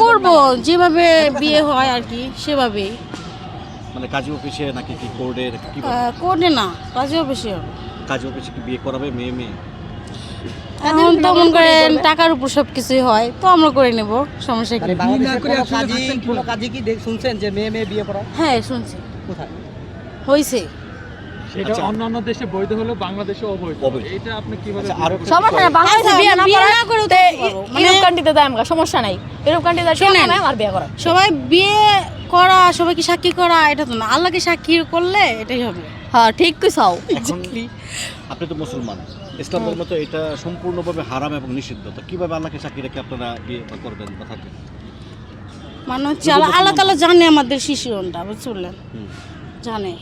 করব যেভাবে বিয়ে হয় আর কি সেভাবেই। মানে কাজী অফিসে নাকি কি কোর্টে কি কোর্টে না কাজেও বেশি হবে কাজী অফিসে কি বিয়ে করাবে মেয়ে মেয়ে? এখন তো মন করেন টাকার উপর সব কিছুই হয় তো আমরা করে নেব সমস্যা কি? মানে কোনো কাজই কি? শুনছেন যে মেয়ে মেয়ে বিয়ে করা হ্যাঁ শুনছি। কোথায়? হয়েছে সেটা আচ্ছা। অন্যান্য দেশে বৈধ হলেও বাংলাদেশে অবৈধ। এটা আপনি কীভাবে আচ্ছা সমস্যা বাংলাদেশে বিয়ে না বিয়ে করা না করেও তো তে পারব। মানে- ইউরোপ কান্ট্রিতে আমরা সমস্যা নাই। কান্ট্রিতে শোনেন। আমার বিয়ে করা সবাই বিয়ে করা সবাইকে সাক্ষী করা এটা তো না। আল্লাহকে সাক্ষী করলে এটাই হবে। হ্যাঁ ঠিক কইছাও। আপনি তো মুসলমান। ইসলাম ধর্ম তো এটা সম্পূর্ণভাবে হারাম এবং নিষিদ্ধ। তো কীভাবে আল্লাহকে সাক্ষী রেখে আপনারা বিয়ে করবেন বা থাকবেন মানে হচ্ছে আল্লাহ তালা জানে আমাদের শিশুরনটা বুঝলেন। জানে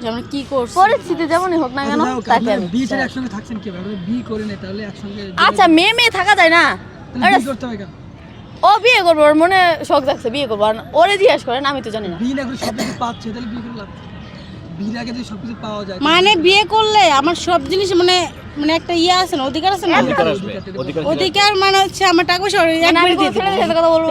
যে আমরা কি করছি। পরিস্থিতি যেমনই হোক না কেন তাকে বিয়ে একসঙ্গে থাকছেন কি ভাবে বিয়ে করে নেই তাহলে একসঙ্গে আচ্ছা মেয়ে মেয়ে থাকা যায় না? করতে হবে কেন? ও বিয়ে করব ওর মনে শখ যাচ্ছে বিয়ে করব। আর ওরে জিজ্ঞেস করেন আমি তো জানি না। বিয়ে না করে সব কিছু পাচ্ছে তাহলে বিয়ে করে লাভ বিয়ের আগে যদি সব কিছু পাওয়া যায় মানে বিয়ে করলে আমার সব জিনিস মানে মানে একটা ইয়ে আছে না অধিকার আছে না? অধিকার আসবে মানে হচ্ছে আমার টাকা পয়সা মানে আমি কোনো সাথে কথা বলব।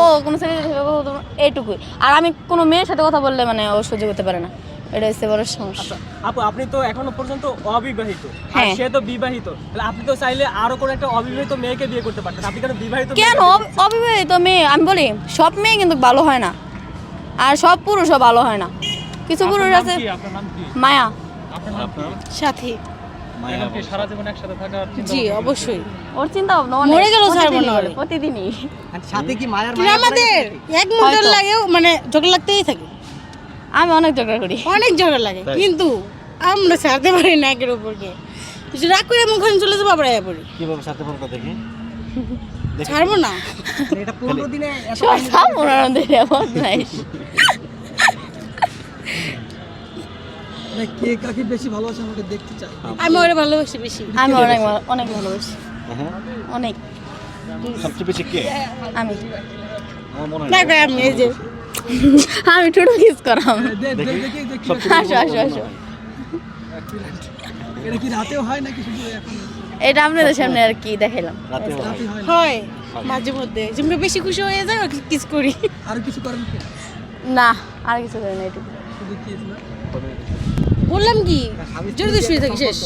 ও কোনো ছেলেদের সাথে কথা বলব এইটুকুই। আর আমি কোনো মেয়ের সাথে কথা বললে মানে ও সহ্য করতে পারে না। এটা হচ্ছে বড় সমস্যা। আপু আপনি তো এখনও পর্যন্ত অবিবাহিত। আর হ্যাঁ। সে তো বিবাহিত। তাহলে আপনি তো চাইলে আরও কোনো একটা অবিবাহিত মেয়েকে বিয়ে করতে পারতেন। আপনি কেন বিবাহিত কেন? অবিবাহিত মেয়ে আমি বলি সব মেয়ে কিন্তু ভালো হয় না। আর সব পুরুষও ভালো হয় না। কিছু পুরুষ আছে কি? আপনার নাম কি? মায়া। সাথী। সারা জীবন একসাথে থাকার জি অবশ্যই। ওর চিন্তা ভাবনা মরে প্রতিদিনই সাথে কি মায়ের আমাদের এক। লাগেও মানে ঝগড়া লাগতেই থাকে। আমি অনেক ঝগড়া করি। অনেক ঝগড়া লাগে কিন্তু আমরা ছাড়তে পারি না একের উপরকে কিছু রাগ করে আমি ওখানে চলে যাব আবার আয়া পড়ি। কীভাবে সাথে পারব দেখি? দেখি। ছাড়বো না? এটা পনেরো দিনে সব মনোরঞ্জন দিয়ে মানে কে কাকে বেশি ভালোবাসে আমাকে দেখতে চাই আমি ওরা ভালোবাসি বেশি। আমি অনেক অনেক ভালোবাসি। হ্যাঁ। অনেক। সবচেয়ে বেশি কে? আমি। আমার মনে হয় না করে আমি এই যে আমি টুটু কিস করাম। আসো, আসো, আসো। হয়। এটা কি রাতেও হয় নাকি শুধু এখন? এটা আপনাদের সামনে আর কি দেখাইলাম। রাতেও হয়। হয়? হয় মাঝে মধ্যে। যেমনি বেশি খুশি হয়ে যায় কিস করি। আর কিছু করেন না আর কিছু করি না এটুকু। শুধু কিস না বললাম কি যদি শুয়ে থাকি শেষ।